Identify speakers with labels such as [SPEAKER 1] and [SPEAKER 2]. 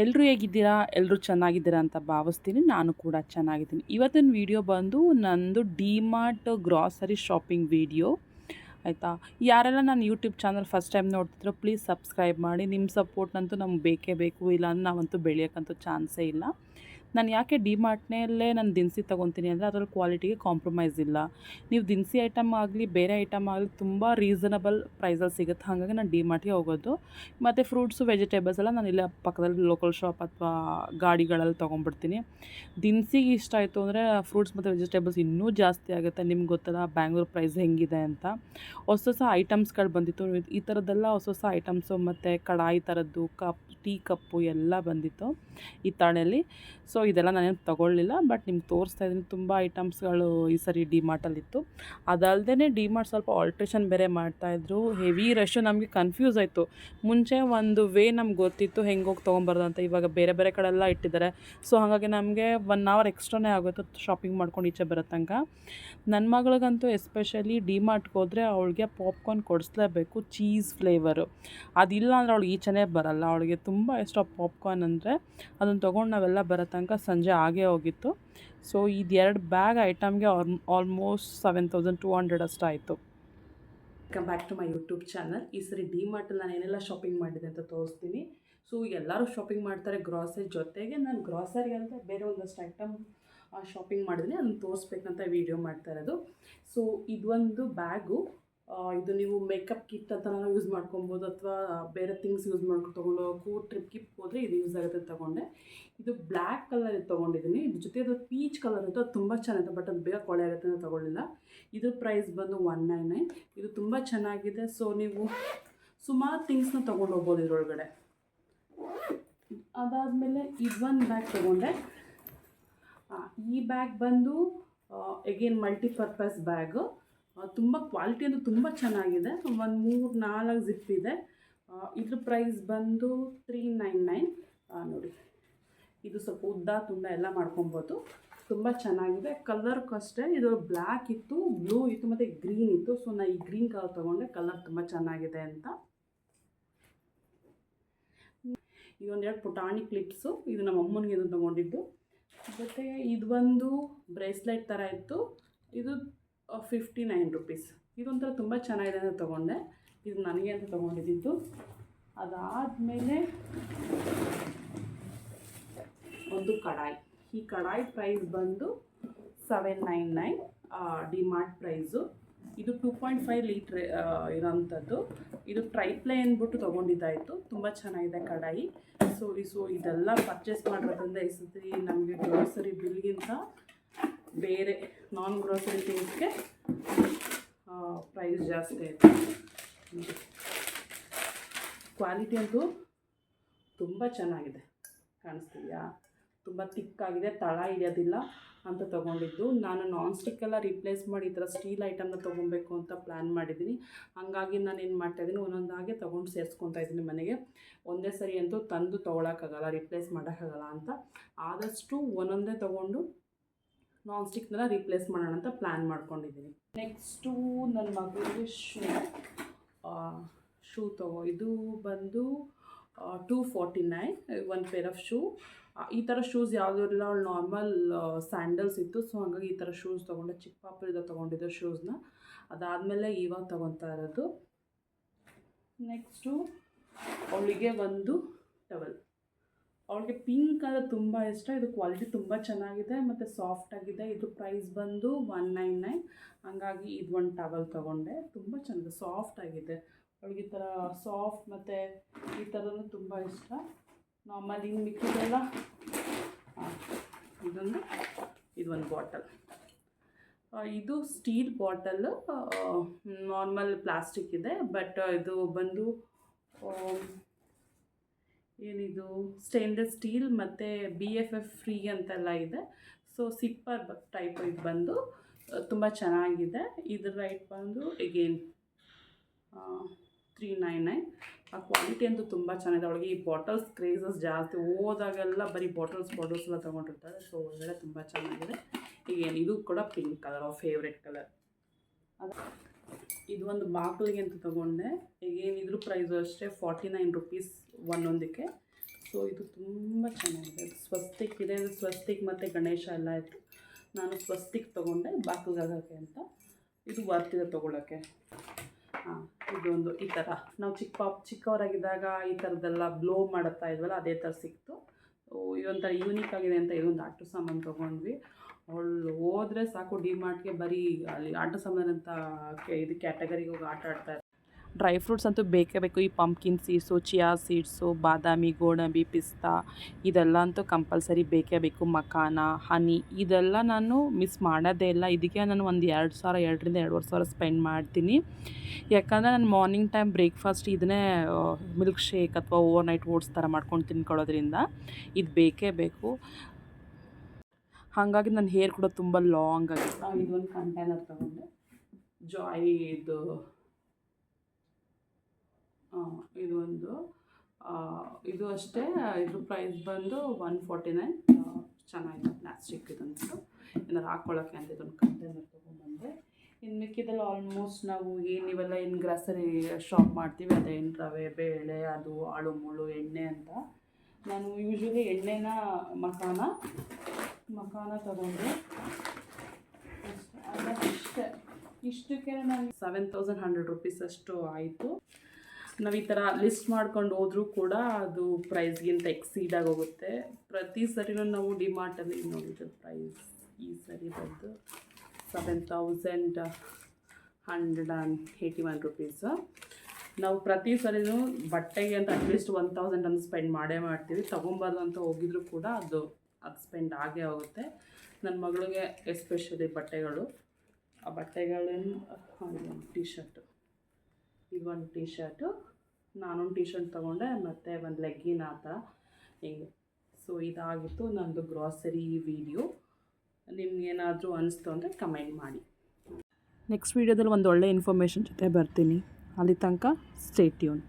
[SPEAKER 1] ಎಲ್ಲರೂ ಹೇಗಿದ್ದೀರಾ? ಎಲ್ಲರೂ ಚೆನ್ನಾಗಿದ್ದೀರಾ ಅಂತ ಭಾವಿಸ್ತೀನಿ. ನಾನು ಕೂಡ ಚೆನ್ನಾಗಿದ್ದೀನಿ. ಇವತ್ತಿನ ವಿಡಿಯೋ ಬಂದು ನಂದು ಡಿಮಾರ್ಟ್ ಗ್ರಾಸರಿ ಶಾಪಿಂಗ್ ವಿಡಿಯೋ. ಆಯಿತಾ? ಯಾರೆಲ್ಲ ನಾನು ಯೂಟ್ಯೂಬ್ ಚಾನಲ್ ಫಸ್ಟ್ ಟೈಮ್ ನೋಡ್ತಿದ್ರೋ ಪ್ಲೀಸ್ ಸಬ್ಸ್ಕ್ರೈಬ್ ಮಾಡಿ. ನಿಮ್ಮ ಸಪೋರ್ಟ್ನಂತೂ ನಮ್ಗೆ ಬೇಕೇ ಬೇಕು. ಇಲ್ಲ ನಾವಂತೂ ಬೆಳೆಯೋಕ್ಕಂತೂ ಚಾನ್ಸೇ ಇಲ್ಲ. ನಾನು ಯಾಕೆ ಡಿಮಾರ್ಟ್ನಲ್ಲೇ ನಾನು ದಿನಸಿ ತೊಗೊತೀನಿ ಅಂದರೆ ಅದರಲ್ಲಿ ಕ್ವಾಲಿಟಿಗೆ ಕಾಂಪ್ರಮೈಸ್ ಇಲ್ಲ. ನೀವು ದಿನಸಿ ಐಟಮ್ ಆಗಲಿ, ಬೇರೆ ಐಟಮ್ ಆಗಲಿ ತುಂಬ ರೀಸನಬಲ್ ಪ್ರೈಸಲ್ಲಿ ಸಿಗುತ್ತೆ. ಹಾಗಾಗಿ ನಾನು ಡಿಮಾರ್ಟ್ಗೆ ಹೋಗೋದು. ಮತ್ತು ಫ್ರೂಟ್ಸು, ವೆಜಿಟೇಬಲ್ಸ್ ಎಲ್ಲ ನಾನು ಇಲ್ಲೇ ಪಕ್ಕದಲ್ಲಿ ಲೋಕಲ್ ಶಾಪ್ ಅಥವಾ ಗಾಡಿಗಳಲ್ಲಿ ತೊಗೊಂಡ್ಬಿಡ್ತೀನಿ. ದಿನಸಿಗೆ ಇಷ್ಟ ಆಯಿತು ಅಂದರೆ ಫ್ರೂಟ್ಸ್ ಮತ್ತು ವೆಜಿಟೇಬಲ್ಸ್ ಇನ್ನೂ ಜಾಸ್ತಿ ಆಗುತ್ತೆ. ನಿಮ್ಗೆ ಗೊತ್ತಲ್ಲ ಬ್ಯಾಂಗ್ಳೂರ್ ಪ್ರೈಸ್ ಹೆಂಗಿದೆ ಅಂತ. ಹೊಸ ಹೊಸ ಐಟಮ್ಸ್ಗಳು ಬಂದಿತ್ತು. ಈ ಥರದ್ದೆಲ್ಲ ಹೊಸ ಹೊಸ ಐಟಮ್ಸು ಮತ್ತು ಕಡಾಯಿ ಥರದ್ದು, ಕಪ್, ಟೀ ಕಪ್ಪು ಎಲ್ಲ ಬಂದಿತ್ತು ಈ ತಾಣೆಯಲ್ಲಿ ಸೊ ಇದೆಲ್ಲ ನಾನೇನು ತೊಗೊಳ್ಳಿಲ್ಲ ಬಟ್ ನಿಮ್ಗೆ ತೋರಿಸ್ತಾ ಇದ್ದೀನಿ. ತುಂಬ ಐಟಮ್ಸ್ಗಳು ಈ ಸರಿ ಡಿಮಾರ್ಟಲ್ಲಿತ್ತು ಅದಲ್ಲದೆ ಡಿಮಾರ್ಟ್ ಸ್ವಲ್ಪ ಆಲ್ಟ್ರೇಷನ್ ಬೇರೆ ಮಾಡ್ತಾಯಿದ್ರು ಹೆವಿ ರಶ್ ನಮಗೆ ಕನ್ಫ್ಯೂಸ್ ಆಯಿತು. ಮುಂಚೆ ಒಂದು ವೇ ನಮ್ಗೆ ಗೊತ್ತಿತ್ತು, ಹೆಂಗೆ ಹೋಗಿ ತೊಗೊಂಬಾರ್ದು ಅಂತ. ಇವಾಗ ಬೇರೆ ಬೇರೆ ಕಡೆ ಎಲ್ಲ ಇಟ್ಟಿದ್ದಾರೆ. ಸೊ ಹಾಗಾಗಿ ನಮಗೆ ಒನ್ ಅವರ್ ಎಕ್ಸ್ಟ್ರಾನೇ ಆಗುತ್ತೆ ಶಾಪಿಂಗ್ ಮಾಡ್ಕೊಂಡು ಈಚೆ ಬರೋ ತನಕ. ನನ್ನ ಮಗಳಿಗಂತೂ ಎಸ್ಪೆಷಲಿ ಡಿಮಾರ್ಟ್ಗೆ ಹೋದರೆ ಅವಳಿಗೆ ಪಾಪ್ಕಾರ್ನ್ ಕೊಡಿಸ್ಲೇಬೇಕು ಚೀಸ್ ಫ್ಲೇವರು ಅದಿಲ್ಲ ಅಂದರೆ ಅವಳಿಗೆ ಈಚೆನೇ ಬರಲ್ಲ. ಅವಳಿಗೆ ತುಂಬ ಇಷ್ಟ ಪಾಪ್ಕಾರ್ನ್ ಅಂದರೆ, ಅದನ್ನು ತೊಗೊಂಡು ನಾವೆಲ್ಲ ಬರೋ ತನಕ ಸಂಜೆ ಆಗೇ ಹೋಗಿತ್ತು. ಸೊ ಇದು ಎರಡು bag ಐಟಮ್ಗೆ almost seven thousand two hundred ಅಷ್ಟು ಆಯಿತು. Welcome back to my YouTube channel ಈ ಸರಿ ಡಿಮಾರ್ಟಲ್ಲಿ ನಾನು ಏನೆಲ್ಲ ಶಾಪಿಂಗ್ ಮಾಡಿದೆ ಅಂತ ತೋರಿಸ್ತೀನಿ. ಸೊ ಎಲ್ಲರೂ ಶಾಪಿಂಗ್ ಮಾಡ್ತಾರೆ ಗ್ರಾಸರಿ ಜೊತೆಗೆ. ನಾನು ಗ್ರಾಸರಿ ಅಂತ ಬೇರೆ ಒಂದಷ್ಟು ಐಟಮ್ ಶಾಪಿಂಗ್ ಮಾಡಿದ್ರೆ ಅದನ್ನು ತೋರಿಸ್ಬೇಕಂತ ವೀಡಿಯೋ ಮಾಡ್ತಾ ಇರೋದು. ಸೊ ಇದೊಂದು ಬ್ಯಾಗು ಇದು ನೀವು ಮೇಕಪ್ ಕಿಟ್ ಅಂತ ಯೂಸ್ ಮಾಡ್ಕೊಬೋದು ಅಥವಾ ಬೇರೆ ಥಿಂಗ್ಸ್ ಯೂಸ್ ಮಾಡ್ಕೊಂಡು ತೊಗೊಂಡೋಗಕ್ಕೂ ಟ್ರಿಪ್ ಕಿಪ್ ಹೋದರೆ ಇದು ಯೂಸ್ ಆಗುತ್ತೆ ತೊಗೊಂಡೆ. ಇದು ಬ್ಲ್ಯಾಕ್ ಕಲರ್ ತೊಗೊಂಡಿದ್ದೀನಿ. ಇದ್ರ ಜೊತೆ ಅದು ಪೀಚ್ ಕಲರ್ ಇತ್ತು, ಅದು ತುಂಬ ಚೆನ್ನಾಗಿತ್ತು ಬಟ್ ಅದು ಬೇಗ ಕೊಳೆ ಆಗುತ್ತೆ ಅಂತ ತೊಗೊಳ್ಳಿಲ್ಲ. ಇದ್ರ ಪ್ರೈಸ್ ಬಂದು ಒನ್ ನೈನ್ ನೈನ್ ಇದು ತುಂಬ ಚೆನ್ನಾಗಿದೆ. ಸೊ ನೀವು ಸುಮಾರು ಥಿಂಗ್ಸ್ನ ತೊಗೊಂಡು ಹೋಗ್ಬೋದು ಇದರೊಳಗಡೆ. ಅದಾದಮೇಲೆ ಇದೊಂದು ಬ್ಯಾಗ್ ತೊಗೊಂಡೆ. ಈ ಬ್ಯಾಗ್ ಬಂದು ಎಗೇನ್ ಮಲ್ಟಿಪರ್ಪಸ್ ಬ್ಯಾಗು ತುಂಬ ಕ್ವಾಲಿಟಿ ಅದು ತುಂಬ ಚೆನ್ನಾಗಿದೆ. ಒಂದು ಮೂರು ನಾಲ್ಕು ಜಿಪ್ ಇದೆ. ಇದ್ರ ಪ್ರೈಸ್ ಬಂದು ತ್ರೀ ನೈನ್ ನೈನ್ ನೋಡಿ. ಇದು ಸ್ವಲ್ಪ ಉದ್ದ ತುಂಬ ಎಲ್ಲ ಮಾಡ್ಕೊಬೋದು. ತುಂಬ ಚೆನ್ನಾಗಿದೆ. ಕಲರ್ಗೂ ಅಷ್ಟೇ. ಇದು ಬ್ಲ್ಯಾಕ್ ಇತ್ತು ಬ್ಲೂ ಇತ್ತು, ಮತ್ತು ಗ್ರೀನ್ ಇತ್ತು. ಸೊ ನಾನು ಈ ಗ್ರೀನ್ ಕಲರ್ ತೊಗೊಂಡೆ. ಕಲರ್ ತುಂಬ ಚೆನ್ನಾಗಿದೆ ಅಂತ. ಇದೊಂದೆರಡು ಪುಟಾಣಿ ಕ್ಲಿಪ್ಸು ಇದು ನಮ್ಮ ಅಮ್ಮನಿಗೆ ಇದು ತೊಗೊಂಡಿದ್ದು. ಮತ್ತು ಇದು ಒಂದು ಬ್ರೇಸ್ಲೆಟ್ ಥರ ಇತ್ತು. ಇದು ಫಿಫ್ಟಿ ನೈನ್ ರುಪೀಸ್ ಇದೊಂಥರ ತುಂಬ ಚೆನ್ನಾಗಿದೆ ಅಂತ ತೊಗೊಂಡೆ. ಇದು ನನಗೆ ಅಂತ ತೊಗೊಂಡಿದ್ದು. ಅದಾದಮೇಲೆ ಒಂದು ಕಡಾಯಿ. ಈ ಕಡಾಯಿ ಪ್ರೈಸ್ ಬಂದು seven nine nine DMart price ಇದು ಟೂ ಪಾಯಿಂಟ್ ಫೈವ್ ಲೀಟ್ರ್ ಇರೋಂಥದ್ದು. ಇದು ಟ್ರೈಪ್ಲೇ ಅಂದ್ಬಿಟ್ಟು ತೊಗೊಂಡಿದ್ದಾಯಿತು. ತುಂಬ ಚೆನ್ನಾಗಿದೆ ಕಡಾಯಿ. ಸೊ ಸೊ ಇದೆಲ್ಲ ಪರ್ಚೇಸ್ ಮಾಡೋದ್ರಿಂದ ಈ ಸತಿ ನಮಗೆ ಗ್ರೋಸರಿ ಬಿಲ್ಗಿಂತ ಬೇರೆ ನಾನ್ ಗ್ರೋಸರಿ ಥಿಂಗ್ಸ್ಗೆ ಪ್ರೈಸ್ ಜಾಸ್ತಿ ಆಯಿತು. ಕ್ವಾಲಿಟಿ ಅಂತೂ ತುಂಬ ಚೆನ್ನಾಗಿದೆ. ಕಾಣಿಸ್ತಿದೆಯಾ? ತುಂಬ ತಿಕ್ಕಾಗಿದೆ, ತಳ ಹಿಡಿಯೋದಿಲ್ಲ ಅಂತ ತೊಗೊಂಡಿದ್ದು. ನಾನು ನಾನ್ ಸ್ಟಿಕ್ಕೆಲ್ಲ ರಿಪ್ಲೇಸ್ ಮಾಡಿ ಈ ಥರ ಸ್ಟೀಲ್ ಐಟಮ್ನ ತೊಗೊಬೇಕು ಅಂತ ಪ್ಲ್ಯಾನ್ ಮಾಡಿದ್ದೀನಿ. ಹಾಗಾಗಿ ನಾನು ಏನು ಮಾಡ್ತಾಯಿದ್ದೀನಿ ಒಂದೊಂದಾಗೆ ತೊಗೊಂಡು ಸೇರಿಸ್ಕೊತಾ ಇದ್ದೀನಿ ಮನೆಗೆ. ಒಂದೇ ಸರಿ ಅಂತೂ ತಂದು ತೊಗೊಳಕ್ಕಾಗಲ್ಲ ರಿಪ್ಲೇಸ್ ಮಾಡೋಕ್ಕಾಗಲ್ಲ ಅಂತ. ಆದಷ್ಟು ಒಂದೊಂದೇ ತೊಗೊಂಡು ನಾನ್ ಸ್ಟಿಕ್ನೆಲ್ಲ ರಿಪ್ಲೇಸ್ ಮಾಡೋಣ ಅಂತ ಪ್ಲ್ಯಾನ್ ಮಾಡ್ಕೊಂಡಿದ್ದೀನಿ ನೆಕ್ಸ್ಟು ನನ್ನ ಮಗಳಿಗೆ ಶೂ ಶೂ ತಗೋ. ಇದು ಬಂದು ಟೂ ಫಾರ್ಟಿ ನೈನ್ ಒಂದು ಪೇರ್ ಆಫ್ ಶೂ ಈ ಥರ ಶೂಸ್ ಯಾವುದೂ ಇಲ್ಲ. ಅವಳು ನಾರ್ಮಲ್ ಸ್ಯಾಂಡಲ್ಸ್ ಇತ್ತು. ಸೊ ಹಾಗಾಗಿ ಈ ಥರ ಶೂಸ್ ತೊಗೊಂಡೆ. ಚಿಕ್ಕ ಪಾಪರಿಂದ ತೊಗೊಂಡಿದ್ದೆ ಶೂಸ್ನ ಅದಾದಮೇಲೆ ಇವಾಗ ತೊಗೊತಾ ಇರೋದು. ನೆಕ್ಸ್ಟು ಅವಳಿಗೆ ಒಂದು ಟವಲ್ ಅವಳಿಗೆ ಪಿಂಕ್ ಅಂದರೆ ತುಂಬ ಇಷ್ಟ, ಇದು ಕ್ವಾಲಿಟಿ ತುಂಬ ಚೆನ್ನಾಗಿದೆ, ಮತ್ತು ಸಾಫ್ಟಾಗಿದೆ ಇದು ಪ್ರೈಸ್ ಬಂದು ಒನ್ ನೈನ್ ನೈನ್ ಹಂಗಾಗಿ ಇದು ಒಂದು ಟವಲ್ ತೊಗೊಂಡೆ. ತುಂಬ ಚೆನ್ನಾಗಿದೆ ಸಾಫ್ಟಾಗಿದೆ ಅವಳಿಗೆ ಈ ಥರ ಸಾಫ್ಟ್ ಮತ್ತು ಈ ಥರನೂ ತುಂಬ ಇಷ್ಟ. ನಾರ್ಮಲ್ ಹಿಂಗೆ ಮಿಕ್ಕಿದೆಲ್ಲ. ಇದೊಂದು ಇದೊಂದು ಬಾಟಲ್ ಇದು ಸ್ಟೀಲ್ ಬಾಟಲ್ ನಾರ್ಮಲ್ ಪ್ಲಾಸ್ಟಿಕ್ ಇದೆ ಬಟ್ ಇದು ಬಂದು ಏನಿದು? ಸ್ಟೇನ್ಲೆಸ್ ಸ್ಟೀಲ್ ಮತ್ತು ಬಿ ಎಫ್ ಎಫ್ ಫ್ರೀ ಅಂತೆಲ್ಲ ಇದೆ. ಸೊ ಸಿಪ್ಪರ್ ಟೈಪ್ ಇದು ಬಂದು ತುಂಬ ಚೆನ್ನಾಗಿದೆ. ಇದ್ರ ರೈಟ್ ಬಂದು ಎಗೇನ್ ತ್ರೀ ನೈನ್ ನೈನ್ ಆ ಕ್ವಾಲಿಟಿ ಅಂತೂ ತುಂಬ ಚೆನ್ನಾಗಿದೆ. ಅವಳಿಗೆ ಈ ಬಾಟಲ್ಸ್ ಕ್ರೇಸಸ್ ಜಾಸ್ತಿ. ಹೋದಾಗೆಲ್ಲ ಬರೀ ಬಾಟಲ್ಸ್ ಬಾಟಲ್ಸ್ ಎಲ್ಲ ತೊಗೊಂಡಿರ್ತಾರೆ. ಸೊ ಒಳ್ಳೆ ತುಂಬ ಚೆನ್ನಾಗಿದೆ. ಈಗೇನು ಇದು ಕೂಡ ಪಿಂಕ್ ಕಲರ್ ಅವ್ರ ಫೇವ್ರೆಟ್ ಕಲರ್ ಅದು ಇದು ಒಂದು ಬಾಗಿಲಿಗೆ ಅಂತ ತೊಗೊಂಡೆ. ಈಗೇನಿದ್ರು ಪ್ರೈಸು ಅಷ್ಟೇ ಫಾರ್ಟಿ ನೈನ್ ರುಪೀಸ್ ಒಂದೊಂದಕ್ಕೆ. ಸೊ ಇದು ತುಂಬ ಚೆನ್ನಾಗಿದೆ. ಸ್ವಸ್ತಿಕ್ ಇದೆ ಸ್ವಸ್ತಿಕ್ ಮತ್ತು ಗಣೇಶ ಎಲ್ಲ ಇತ್ತು ನಾನು ಸ್ವಸ್ತಿಕ್ ತೊಗೊಂಡೆ ಬಾಗಿಲ್ಗಾಗಕ್ಕೆ ಅಂತ. ಇದು ಬರ್ತಿದೆ ತೊಗೊಳಕ್ಕೆ. ಹಾಂ, ಇದೊಂದು ಈ ಥರ ನಾವು ಚಿಕ್ಕ ಪಾಪ್, ಚಿಕ್ಕವರಾಗಿದ್ದಾಗ ಈ ಥರದ್ದೆಲ್ಲ ಬ್ಲೋ ಮಾಡುತ್ತಾ ಇದ್ವಲ್ಲ, ಅದೇ ಥರ ಸಿಕ್ತು. ಇದೊಂಥರ ಯೂನಿಕ್ ಆಗಿದೆ ಅಂತ ಇದೊಂದು ಆಟೋ ಸಾಮಾನು ತೊಗೊಂಡ್ವಿ. ಅವಳು ಹೋದ್ರೆ ಸಾಕು ಡಿ ಮಾರ್ಟ್ಗೆ ಬರೀ ಅಲ್ಲಿ ಆಟ ಸಾಮಾನು ಇದು ಕ್ಯಾಟಗರಿಗೆ ಹೋಗಿ ಆಟ ಡ್ರೈ ಫ್ರೂಟ್ಸ್ ಅಂತೂ ಬೇಕೇ ಬೇಕು. ಈ ಪಂಪ್ಕಿನ್ ಸೀಡ್ಸು ಚಿಯಾ ಸೀಡ್ಸು ಬಾದಾಮಿ, ಗೋಡಂಬಿ, ಪಿಸ್ತಾ, ಇದೆಲ್ಲ ಅಂತೂ ಕಂಪಲ್ಸರಿ ಬೇಕೇ ಬೇಕು. ಮಖಾನ, ಹನಿ, ಇದೆಲ್ಲ ನಾನು ಮಿಸ್ ಮಾಡೋದೇ ಇಲ್ಲ. ಇದಕ್ಕೆ ನಾನು ಒಂದು ಎರಡು ಸಾವಿರ, ಎರಡರಿಂದ ಎರಡುವರೆ ಸಾವಿರ ಸ್ಪೆಂಡ್ ಮಾಡ್ತೀನಿ. ಯಾಕಂದರೆ ನಾನು ಮಾರ್ನಿಂಗ್ ಟೈಮ್ ಬ್ರೇಕ್ಫಾಸ್ಟ್ ಇದನ್ನೇ ಮಿಲ್ಕ್ ಶೇಕ್ ಅಥವಾ ಓವರ್ ನೈಟ್ ಓಟ್ಸ್ ಥರ ಮಾಡ್ಕೊಂಡು ತಿನ್ಕೊಳ್ಳೋದ್ರಿಂದ ಇದು ಬೇಕೇ ಬೇಕು. ಹಾಗಾಗಿ ನನ್ನ ಹೇರ್ ಕೂಡ ತುಂಬ ಲಾಂಗ್ ಆಗಿತ್ತು ಇದೊಂದು ಕಂಟೈನರ್ ತೊಗೊಂಡೆ. ಜಾಯ್ ಇದು ಆ, ಇದು ಒಂದು ಇದು ಅಷ್ಟೇ ಇದ್ರ ಪ್ರೈಸ್ ಬಂದು ಒನ್ ಫಾರ್ಟಿ ನೈನ್ ಚೆನ್ನಾಗಿದೆ ಪ್ಲಾಸ್ಟಿಕ್ ಇದಂತು. ಏನಾದ್ರು ಹಾಕ್ಕೊಳ್ಳೋಕ್ಕೆ ಅಂತ ಇದೊಂದು ಕಂಟೈನರ್ ತೊಗೊಂಡ್ಬಂದೆ. ಇನ್ನು ಮಿಕ್ಕಿದಲ್ಲಿ ಆಲ್ಮೋಸ್ಟ್ ನಾವು ಏನು ಇವೆಲ್ಲ ಏನು ಗ್ರಾಸರಿ ಶಾಪ್ ಮಾಡ್ತೀವಿ ಅದೇನು ರವೆ ಬೇಳೆ ಅದು ಆಳು ಮುಳು ಎಣ್ಣೆ ಅಂತ. ನಾನು ಯೂಶ್ವಲಿ ಎಣ್ಣೆನ ಮಖಾನ ಮಖಾನ ತಗೊಂಡು ಇಷ್ಟೇ ಇಷ್ಟಕ್ಕೆ ನಾನು ಸೆವೆನ್ ತೌಸಂಡ್ ಹಂಡ್ರೆಡ್ ರುಪೀಸ್ ಅಷ್ಟು ಆಯಿತು. ನಾವು ಈ ಥರ ಲಿಸ್ಟ್ ಮಾಡ್ಕೊಂಡು ಹೋದರೂ ಕೂಡ ಅದು ಪ್ರೈಸ್ಗಿಂತ ಎಕ್ಸೀಡ್ ಆಗೋಗುತ್ತೆ. ಪ್ರತಿ ಸರಿನೂ ನಾವು ಡಿಮಾರ್ಟಲ್ಲಿ ನೋಡಿದ್ದು ಪ್ರೈಸ್ ಈ ಸರಿ ಬಂದು seven thousand hundred and eighty one rupees ನಾವು ಪ್ರತಿ ಸರಿನೂ ಬಟ್ಟೆಗೆ ಅಂತ ಅಟ್ಲೀಸ್ಟ್ ಒನ್ ತೌಸಂಡ್ ಅಂತ ಸ್ಪೆಂಡ್ ಮಾಡೇ ಮಾಡ್ತೀವಿ. ತೊಗೊಬಾರ್ದು ಅಂತ ಹೋಗಿದ್ರು ಕೂಡ ಅದು ಅದು ಸ್ಪೆಂಡ್ ಆಗೇ ಹೋಗುತ್ತೆ. ನನ್ನ ಮಗಳಿಗೆ ಎಸ್ಪೆಷಲಿ ಬಟ್ಟೆಗಳು. ಆ ಬಟ್ಟೆಗಳನ್ನು ಟೀ ಶರ್ಟು ಒಂದು ಟೀ ಶರ್ಟು ನಾನೊಂದು ಟೀ ಶರ್ಟ್ ತೊಗೊಂಡೆ, ಮತ್ತು ಒಂದು ಲೆಗ್ಗಿನ ಆ ಥರ ಹಿಂಗೆ. ಸೊ ಇದಾಗಿತ್ತು ನಂದು ಗ್ರಾಸರಿ ವಿಡಿಯೋ. ನಿಮ್ಗೇನಾದರೂ ಅನಿಸ್ತು ಅಂದರೆ ಕಮೆಂಟ್ ಮಾಡಿ. ನೆಕ್ಸ್ಟ್ ವೀಡಿಯೋದಲ್ಲಿ ಒಂದು ಒಳ್ಳೆ ಇನ್ಫಾರ್ಮೇಷನ್ ಜೊತೆ ಬರ್ತೀನಿ. ಅಲ್ಲಿ ತನಕ ಸ್ಟೇ ಟ್ಯೂನ್